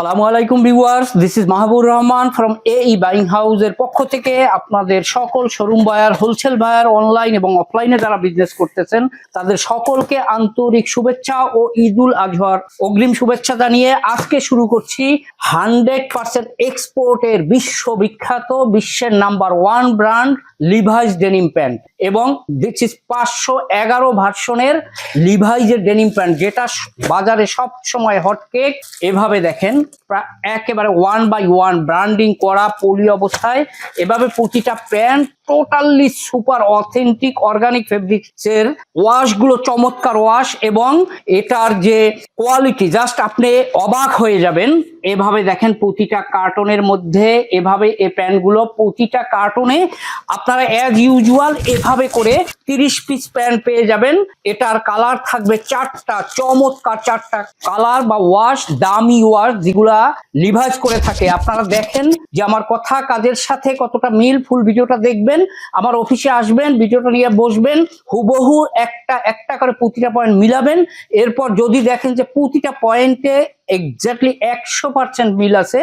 আসসালামু আলাইকুম viewers this is Mahbur Rahman from এই বাইং হাউস এর পক্ষ থেকে আপনাদের সকল showroom buyer wholesale buyer online এবং অফলাইনে যারা বিজনেস করতেছেন, তাদের সকলকে আন্তরিক শুভেচ্ছা ও ঈদুল আজহার অগ্রিম শুভেচ্ছা জানিয়ে আজকে শুরু করছি হান্ড্রেড পার্সেন্ট এক্সপোর্টের বিশ্ববিখ্যাত বিশ্বের number one brand Levi's denim pant এবং দিস ইজ পাঁচশো এগারো ভার্সনের লিভাইজের ডেনিম প্যান্ট যেটা বাজারে সব সময় হটকেক এভাবে দেখেন। একেবারে ওয়ান বাই ওয়ান ব্র্যান্ডিং করা পলি অবস্থায় এভাবে প্রতিটা pant totally super authentic organic ফেব্রিক্সের ওয়াশগুলো চমৎকার ওয়াশ এবং এটার যে কোয়ালিটি জাস্ট আপনি অবাক হয়ে যাবেন। এভাবে দেখেন প্রতিটা কার্টনের মধ্যে, এভাবে এই প্যান্টগুলো প্রতিটা কার্টনে আপনারা অ্যাজ ইউজুয়াল এভাবে করে তিরিশ পিস প্যান্ট পেয়ে যাবেন। এটার কালার থাকবে চারটা, চমৎকার চারটা কালার বা ওয়াশ দামি ওয়াশ যেগুলা লিভাইজ করে থাকে। আপনারা দেখেন যে আমার কথা কাজের সাথে কতটা মিল ফুল ভিডিওটা দেখবেন। আমার অফিসে আসবেন, ভিডিওটা নিয়ে বসবেন, হুবহু একটা একটা করে প্রতিটা পয়েন্ট মিলাবেন। এরপর যদি দেখেন যে প্রতিটা পয়েন্টে এক্স্যাক্টলি একশো পার্সেন্ট মিল আছে।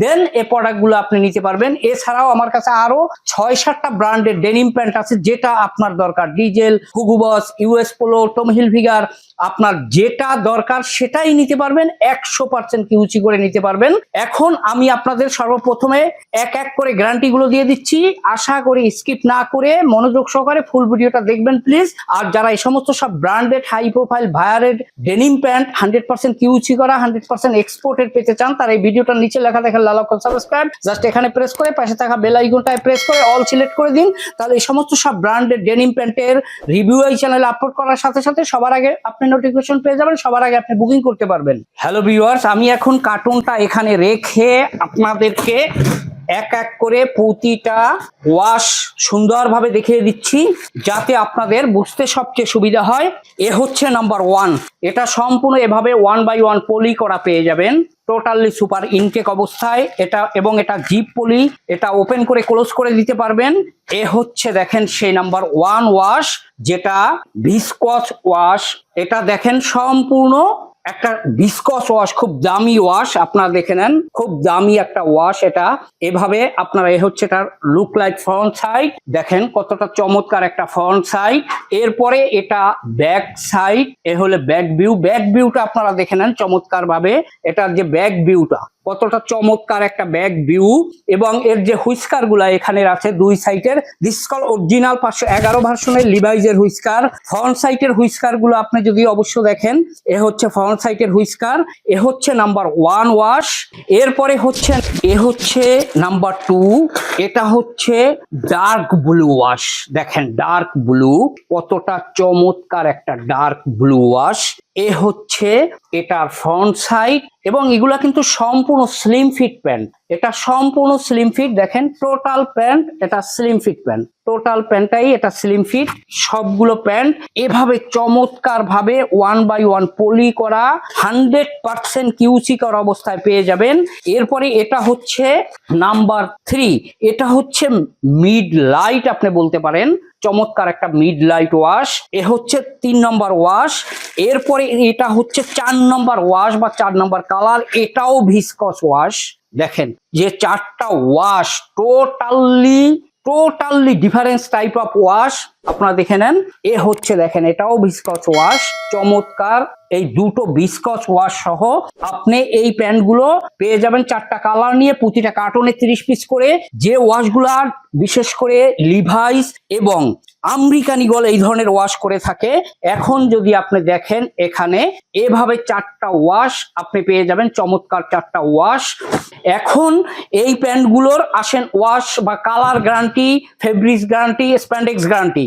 দেন এই প্রোডাক্টগুলো আপনি নিতে পারবেন। এছাড়াও আমার কাছে আরও ছয় সাতটা ব্র্যান্ডের ডেনিম প্যান্ট আছে, যেটা আপনার দরকার। Diesel Hugo Boss US polo Tom Hilfiger আপনার যেটা দরকার সেটাই নিতে পারবেন। একশো পার্সেন্ট কিউচি করে নিতে পারবেন। এখন আমি আপনাদের সর্বপ্রথমে এক এক করে গ্যারান্টি গুলো দিয়ে দিচ্ছি। আশা করি স্কিপ না করে মনোযোগ সহকারে ফুল ভিডিওটা দেখবেন প্লিজ আর যারা এই সমস্ত সব branded high profile ভায়ারেড denim pant hundred percent QC করা হান্ড্রেড পার্সেন্ট এক্সপোর্টের পেতে চান, তার এই ভিডিওটা নিচে লেখা দেখেন লাল অক্ষর সাবস্ক্রাইব জাস্ট এখানে প্রেস করে, পাশে থাকা বেল আইকনটায় প্রেস করে অল সিলেক্ট করে দিন। তাহলে এই সমস্ত সব ব্র্যান্ডের ডেনিম প্যান্টের রিভিউ এই চ্যানেলে আপলোড করার সাথে সাথে সবার আগে আপনি নোটিফিকেশন পেয়ে যাবেন, সবার আগে আপনি বুকিং করতে পারবেন। হ্যালো ভিউয়ার্স আমি এখন কার্টুনটা এখানে রেখে আপনাদেরকে এক এক করে প্রতিটা ওয়াশ সুন্দরভাবে দেখিয়ে দিচ্ছি, যাতে আপনাদের বুঝতে সবচেয়ে সুবিধা হয়। এ হচ্ছে নাম্বার ওয়ান এটা সম্পূর্ণ এভাবে ওয়ান বাই ওয়ান পলি করা পেয়ে যাবেন। টোটালি সুপার ইনটেক অবস্থায়। এটা এবং এটা জিপ পলি এটা ওপেন করে ক্লোজ করে দিতে পারবেন। এ হচ্ছে দেখেন সেই নাম্বার ওয়ান ওয়াশ যেটা ভিসকস ওয়াশ এটা দেখেন সম্পূর্ণ একটা ডিসকস ওয়াশ খুব দামি ওয়াশ আপনারা দেখে নেন। খুব দামি একটা ওয়াশ এটা। এভাবে আপনারা, এ হচ্ছে এটার লুক লাইক ফ্রন্ট সাইড দেখেন কতটা চমৎকার একটা ফ্রন্ট সাইড এরপরে এটা ব্যাক সাইড এ হলে ব্যাক ভিউ ব্যাক ভিউটা আপনারা দেখে নেন চমৎকার ভাবে এটার যে ব্যাক ভিউটা কতটা চমৎকার একটা ব্যাক ভিউ এবং এর যে হুইস্কারগুলা এখানে আছে দুই সাইটের দিসকল অরিজিনাল পাঁচশো এগারো ভার্সনের লিভাইজের হুইস্কার। ফ্রন্ট সাইডের হুইস্কারগুলো আপনি যদি অবশ্য দেখেন, এ হচ্ছে ফ্রন্ট সাইডের হুইস্কার, এ হচ্ছে নাম্বার ওয়ান ওয়াশ এরপরে হচ্ছে, এ হচ্ছে নাম্বার টু এটা হচ্ছে ডার্ক ব্লু ওয়াশ দেখেন ডার্ক ব্লু কতটা চমৎকার একটা ডার্ক ব্লু ওয়াশ এ হচ্ছে, এটার ফ্রন্ট সাইড এবং এগুলা কিন্তু সম্পূর্ণ স্লিম ফিট প্যান্ট এটা সম্পূর্ণ স্লিম ফিট দেখেন টোটাল প্যান্ট এটা স্লিম ফিট প্যান্ট টোটাল প্যান্টটাই এটা স্লিম ফিট সবগুলো প্যান্ট এভাবে চমৎকার ভাবে ওয়ান বাই ওয়ান পলি করা হান্ড্রেড পার্সেন্ট কিউসি করা অবস্থায় পেয়ে যাবেন। এরপরে এটা হচ্ছে নাম্বার থ্রি এটা হচ্ছে মিড লাইট আপনি বলতে পারেন। চমৎকার একটা মিড লাইট ওয়াশ এ হচ্ছে তিন নম্বর ওয়াশ এরপরে এটা হচ্ছে চার নম্বর ওয়াশ বা চার নম্বর কালার এটাও ভিসকস ওয়াশ দেখেন যে চারটা wash totally totally difference type of wash আপনারা দেখে নেন। এ হচ্ছে দেখেন, এটাও ভিসকস ওয়াশ চমৎকার। এই দুটো বিস্কচ ওয়াশ সহ আপনি এই প্যান্টগুলো পেয়ে যাবেন চারটা কালার নিয়ে, প্রতিটা কার্টনে তিরিশ পিস করে। যে ওয়াশগুলার বিশেষ করে লিভাইস এবং আমেরিকান ইগল এই ধরনের ওয়াশ করে থাকে, এখন যদি আপনি দেখেন এখানে, এভাবে চারটা ওয়াশ আপনি পেয়ে যাবেন, চমৎকার চারটা ওয়াশ এখন এই প্যান্টগুলোর আসেন ওয়াশ বা colour guarantee fabrics guarantee spandex guarantee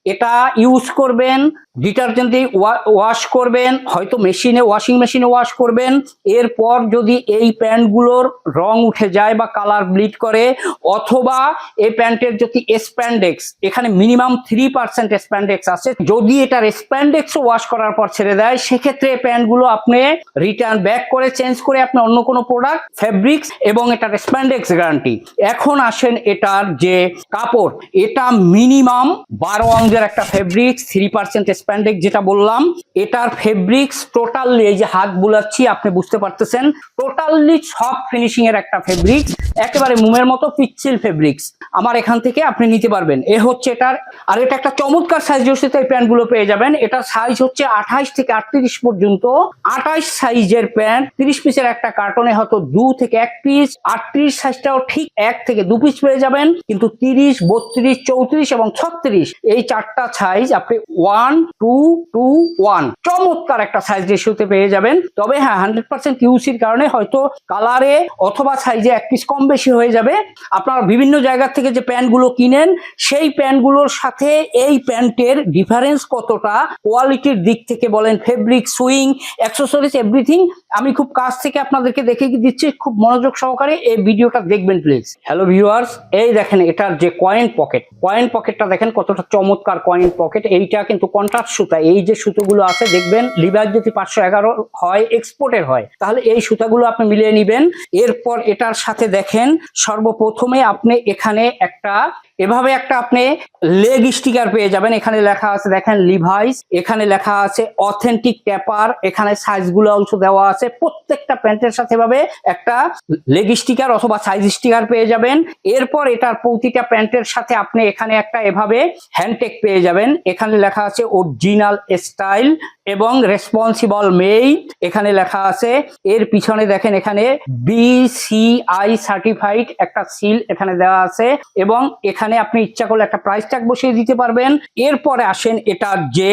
এটা ইউজ করবেন ডিটারজেন্ট দিয়ে ওয়াশ করবেন, হয়তো মেশিনে ওয়াশিং মেশিনে ওয়াশ করবেন, এরপর যদি এই প্যান্টগুলোর রং উঠে যায় বা কালার ব্লিড করে, অথবা এই প্যান্টের যদি স্প্যান্ডেক্স এখানে মিনিমাম থ্রি পার্সেন্ট স্প্যান্ডেক্স আছে, যদি এটার স্প্যান্ডেক্স ওয়াশ করার পর ছেড়ে দেয়, সেক্ষেত্রে এই প্যান্টগুলো আপনি রিটার্ন ব্যাক করে চেঞ্জ করে আপনি অন্য কোনো প্রোডাক্ট ফেব্রিক্স এবং এটার স্প্যান্ডেক্স গ্যারান্টি এখন আসেন এটার যে কাপড়, এটা মিনিমাম বারো আউন্স হাউজের একটা ফেব্রিক্স থ্রি পার্সেন্ট স্প্যান্ডেক যেটা বললাম, এটার ফেব্রিক্স টোটালি এই যে হাত বুলাচ্ছি, আপনি বুঝতে পারতেছেন? টোটালি সব ফিনিশিং এর একটা ফেব্রিক্স একেবারে মুমের মতো পিচ্ছিল ফেব্রিক্স আমার এখান থেকে আপনি নিতে পারবেন। এ হচ্ছে এটার, আর এটা একটা চমৎকার সাইজ জর্সিতে এই প্যান্টগুলো পেয়ে যাবেন। এটার সাইজ হচ্ছে আঠাইশ থেকে আটত্রিশ পর্যন্ত। আঠাইশ সাইজের প্যান্ট, তিরিশ পিসের একটা কার্টনে হয়তো দু থেকে এক পিস আটত্রিশ সাইজটাও ঠিক এক থেকে দু পিস পেয়ে যাবেন। কিন্তু তিরিশ, বত্রিশ, চৌত্রিশ এবং ছত্রিশ, এই চারটা সাইজ আপনি ওয়ান টু টু ওয়ান চমৎকার একটা সাইজ রেশিওতে পেয়ে যাবেন। তবে হ্যাঁ হান্ড্রেড পার্সেন্ট কিউসির কারণে হয়তো কালারে অথবা সাইজে এক পিস কম বেশি হয়ে যাবে। আপনারা বিভিন্ন জায়গা থেকে যে প্যান্টগুলো কিনেন, সেই প্যান্টগুলোর সাথে এই প্যান্টের ডিফারেন্স কতটা কোয়ালিটির দিক থেকে বলেন ফেব্রিক সুইং অ্যাক্সেসরিজ এভরিথিং আমি খুব কাছ থেকে আপনাদেরকে দেখে দিচ্ছি। খুব মনোযোগ সহকারে এই ভিডিওটা দেখবেন প্লিজ হ্যালো ভিউয়ার্স এই দেখেন এটার যে কয়েন পকেট কয়েন পকেটটা দেখেন কতটা চমৎকার কয়েন পকেট এইটা কিন্তু কন্ট্রাক্ট সুতা। এই যে সুতোগুলো আছে, দেখবেন লিভার যদি পাঁচশো এগারো হয় এক্সপোর্টের হয়, তাহলে এই সুতাগুলো আপনি মিলিয়ে নিবেন। এরপর এটার সাথে দেখেন, সর্বপ্রথমে আপনি এখানে একটা এভাবে একটা আপনি লেগ স্টিকার পেয়ে যাবেন। এখানে লেখা আছে, দেখেন লিভাইস এখানে লেখা আছে অথেন্টিক ট্যাপার এখানে সাইজগুলো অংশ দেওয়া আছে। প্রত্যেকটা প্যান্টের সাথে এভাবে একটা লেগ স্টিকার অথবা সাইজ স্টিকার পেয়ে যাবেন। এরপর এটার প্রতিটা প্যান্টের সাথে আপনি এখানে একটা এভাবে হ্যান্ডটেক পেয়ে যাবেন। এখানে লেখা আছে অরিজিনাল স্টাইল এবং রেসপন্সিবল মেড এখানে লেখা আছে। এর পিছনে দেখেন এখানে বিসিআই সার্টিফাইড একটা সিল এখানে দেওয়া আছে এবং এখানে আপনি ইচ্ছা করলে একটা প্রাইস ট্যাগ বসিয়ে দিতে পারবেন। এরপরে আসেন এটার যে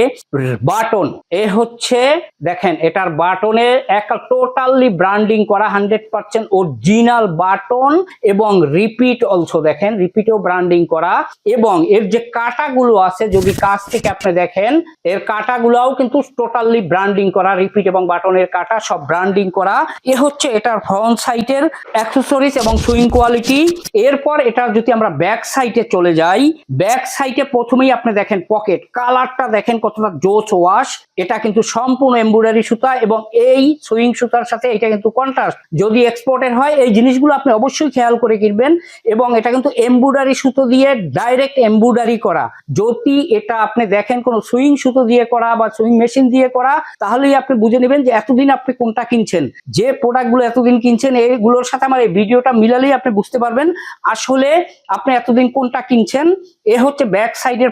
বাটন এ হচ্ছে দেখেন এটার বাটনে একটা টোটালি ব্র্যান্ডিং করা হান্ড্রেড পার্সেন্ট অরিজিনাল বাটন এবং রিপিট অলসো দেখেন রিপিটও ব্র্যান্ডিং করা এবং এর যে কাটাগুলো আছে যদি কাছ থেকে আপনি দেখেন, এর কাটাগুলোও কিন্তু টোটালি ব্র্যান্ডিং করা রিপিট এবং বাটনের কাটা, সব ব্র্যান্ডিং করা। এ হচ্ছে এটার ফ্রন্ট সাইটের অ্যাক্সেসরিজ এবং সুইং কোয়ালিটি এরপর এটা যদি আমরা ব্যাক সাইটে চলে যাই ব্যাক সাইটে প্রথমেই আপনি দেখেন পকেট কালারটা দেখেন কতটা জোচ ওয়াশ এটা কিন্তু সম্পূর্ণ এমব্রয়ডারি সুতা এবং এই সুইং সুতার সাথে এটা কিন্তু কন্ট্রাস্ট যদি এক্সপোর্টের হয়, এই জিনিসগুলো আপনি অবশ্যই খেয়াল করে কিনবেন এবং এটা কিন্তু এমব্রয়ডারি সুতো দিয়ে ডাইরেক্ট এমব্রয়ডারি করা। যদি এটা আপনি দেখেন কোনো সুইং সুতো দিয়ে করা বা সুইং মেশিন দিয়ে করা, তাহলেই আপনি বুঝে নেবেন যে এতদিন আপনি কোনটা কিনছেন। যে প্রোডাক্টগুলো এতদিন কিনছেন এইগুলোর সাথে আমার এই ভিডিওটা মিলালেই আপনি বুঝতে পারবেন আসলে আপনি এতদিন কোনটা কিনছেন। এ হচ্ছে ব্যাক সাইডের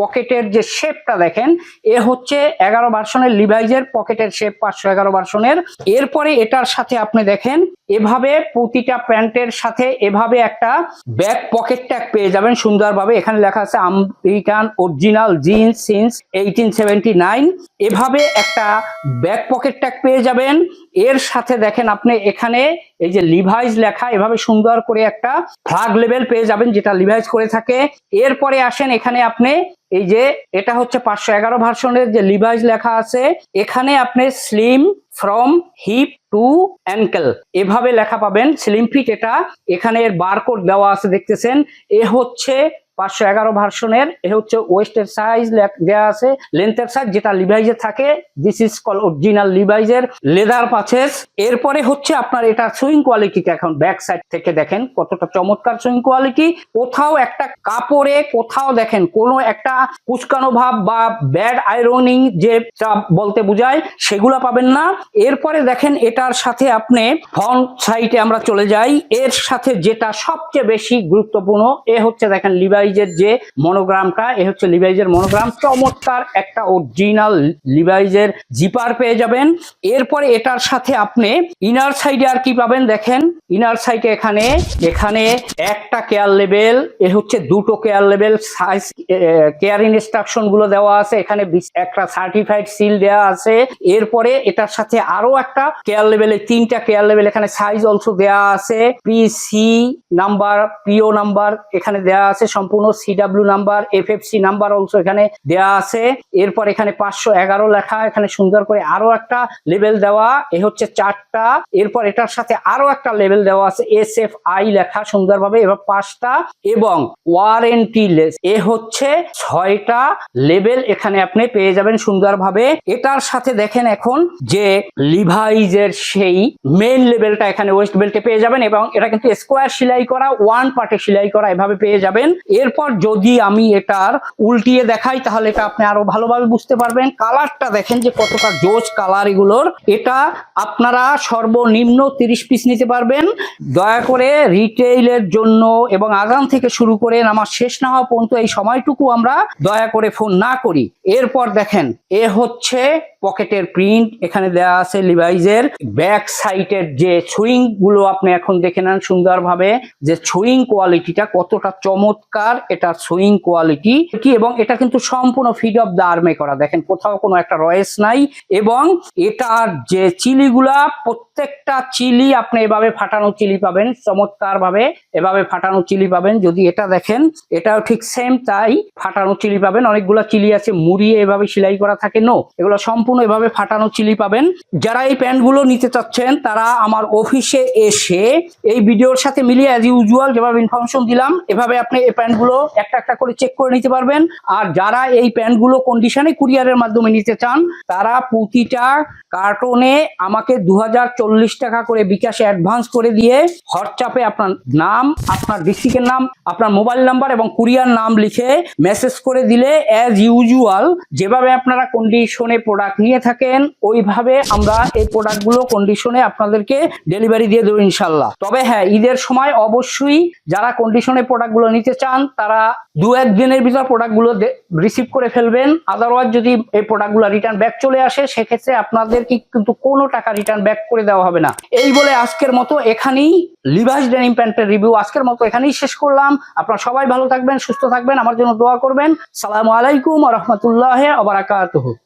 পকেটের যে শেপটা দেখেন, এ হচ্ছে এগারো ভার্সনের লিভাইজের পকেটের শেপ, পাঁচশো এগারো ভার্সনের এরপরে এটার সাথে আপনি দেখেন, এভাবে প্রতিটা প্যান্টের সাথে এভাবে একটা ব্যাক পকেট ট্যাগ পেয়ে যাবেন সুন্দরভাবে। এখানে লেখা আছে, American original jeans since eighteen seventy nine এভাবে একটা ব্যাক পকেট ট্যাগ পেয়ে যাবেন। এর সাথে দেখেন আপনি এখানে এই যে লিভাইজ লেখা, এভাবে সুন্দর করে একটা ফ্লাগ লেভেল পেয়ে যাবেন যেটা লিভাইজ করে থাকে। এরপরে আসেন এখানে আপনি এই যে এটা হচ্ছে পাঁচশো এগারো ভার্সনের যে লিভাইজ লেখা আছে, এখানে আপনি slim from hip to ankle এভাবে লেখা পাবেন। স্লিম ফিট এটা এখানে এর বারকোড দেওয়া আছে, দেখতেছেন। এ হচ্ছে পাঁচশো এগারো ভার্সনের, এ হচ্ছে ওয়েস্টের সাইজ দেওয়া আছে লেন্থের সাইজ যেটা লিভাইজে থাকে দিস ইজ কল অরিজিনাল লিভাইজের লেদার পাচেস এরপরে হচ্ছে আপনার এটা সুইং কোয়ালিটিটা এখন ব্যাক সাইড থেকে দেখেন, কতটা চমৎকার সুইং কোয়ালিটি কোথাও একটা কাপড়ে, কোথাও দেখেন, কোনো একটা কুচকানো ভাব বা ব্যাড আয়রনিং যে বলতে বোঝায়, সেগুলো পাবেন না। এরপরে দেখেন, এটার সাথে আপনি ফ্রন্ট সাইডে আমরা চলে যাই। এর সাথে যেটা সবচেয়ে বেশি গুরুত্বপূর্ণ, এ হচ্ছে দেখেন লিভাই লিভাইজের যে মনোগ্রামটা, এ হচ্ছে লিভাইজের মনোগ্রাম। চমৎকার একটা অরিজিনাল লিভাইজের জিপার পেয়ে যাবেন। এরপরে এটার সাথে আপনি ইনার সাইডে আর কি পাবেন দেখেন। ইনার সাইডে এখানে এখানে একটা কেয়ার লেভেল এ হচ্ছে দুটো কেয়ার লেভেল সাইজ কেয়ার ইনস্ট্রাকশনগুলো দেওয়া আছে। এখানে একটা সার্টিফাইড সিল দেওয়া আছে। এরপরে এটার সাথে আরও একটা কেয়ার লেভেলে তিনটা কেয়ার লেভেল এখানে সাইজ অলসো দেওয়া আছে। পিসি নাম্বার পিও নাম্বার এখানে দেওয়া আছে সম্পূর্ণ। সম্পূর্ণ CW number F F C number অংশ এখানে দেওয়া আছে। এরপর এখানে পাঁচশো এগারো লেখা, এখানে সুন্দর করে আরও একটা লেভেল দেওয়া, এ হচ্ছে চারটা। এরপর এটার সাথে আরও একটা লেভেল দেওয়া আছে এস এফ আই লেখা সুন্দরভাবে, এবার পাঁচটা। এবং ওয়ারেন্টি লেস এ হচ্ছে ছয়টা লেভেল এখানে আপনি পেয়ে যাবেন সুন্দরভাবে। এটার সাথে দেখেন এখন যে লিভাইজের সেই মেন লেভেলটা এখানে ওয়েস্ট বেল্টে পেয়ে যাবেন এবং এটা কিন্তু স্কোয়ার সেলাই করা ওয়ান পার্টে সেলাই করা এভাবে পেয়ে যাবেন। এরপর যদি আমি এটার উল্টিয়ে দেখাই, তাহলে এটা আপনি আরও ভালোভাবে বুঝতে পারবেন। কালারটা দেখেন যে কতটা জোজ কালার এগুলোর। এটা আপনারা সর্বনিম্ন তিরিশ পিস নিতে পারবেন। দয়া করে রিটেইলের জন্য এবং আগাম থেকে শুরু করে আমার শেষ না হওয়া পর্যন্ত এই সময়টুকু আমরা দয়া করে ফোন না করি। এরপর দেখেন, এ হচ্ছে পকেটের প্রিন্ট এখানে দেওয়া আছে লিভাইজের ব্যাক সাইডের যে সুইংগুলো আপনি এখন দেখে নেন সুন্দরভাবে, যে সুইং কোয়ালিটিটা কতটা চমৎকার এটা সুইং কোয়ালিটি কি এবং এটা কিন্তু সম্পূর্ণ ফিড অফ দ্য আর্মে করা। দেখেন কোথাও কোনো একটা রয়েস নাই এবং এটার যে চিলিগুলা প্রত্যেকটা চিলি আপনি এভাবে ফাটানো চিলি পাবেন চমৎকার ভাবে এভাবে ফাটানো চিলি পাবেন। যদি এটা দেখেন, এটাও ঠিক সেম তাই ফাটানো চিলি পাবেন। অনেকগুলো চিলি আছে, মুড়িয়ে এভাবে সেলাই করা থাকে নো এগুলো সম্পূর্ণ এভাবে ফাটানো চিলি পাবেন। যারা এই প্যান্টগুলো নিতে চাচ্ছেন, তারা আমার অফিসে এসে এই ভিডিওর সাথে মিলিয়ে অ্যাজ ইউজুয়াল যেভাবে ইনফরমেশন দিলাম, এভাবে আপনি এই প্যান্টগুলো একটা একটা করে চেক করে নিতে পারবেন। আর যারা এই প্যান্টগুলো কন্ডিশনে কুরিয়ারের মাধ্যমে নিতে চান, তারা প্রতিটা কার্টনে আমাকে দু টাকা করে বিকাশে অ্যাডভান্স করে দিয়ে হোয়াটসঅ্যাপে আপনার নাম, আপনার ডিস্ট্রিক্টের নাম, আপনার মোবাইল নাম্বার এবং কুরিয়ার নাম লিখে মেসেজ করে দিলে অ্যাজ ইউজুয়াল যেভাবে আপনারা কন্ডিশনে প্রোডাক্ট নিয়ে থাকেন, ওইভাবে আমরা এই প্রোডাক্টগুলো কন্ডিশনে আপনাদেরকে ডেলিভারি দিয়ে দেবো ইনশাল্লাহ তবে হ্যাঁ ঈদের সময় অবশ্যই যারা কন্ডিশনে প্রোডাক্টগুলো নিতে চান, তারা দু এক দিনের ভিতর প্রোডাক্টগুলো রিসিভ করে ফেলবেন। আদারওয়াইজ যদি এই প্রোডাক্টগুলো রিটার্ন ব্যাক চলে আসে, সেক্ষেত্রে আপনাদেরকে কিন্তু কোনো টাকা রিটার্ন ব্যাক করে দেওয়া হবে না। এই বলে আজকের মতো এখানেই লিভাস ডেনিম প্যান্টের রিভিউ আজকের মতো এখানেই শেষ করলাম। আপনারা সবাই ভালো থাকবেন, সুস্থ থাকবেন, আমার জন্য দোয়া করবেন। সালামু আলাইকুম রহমতুল্লাহ আবরাকাতুহ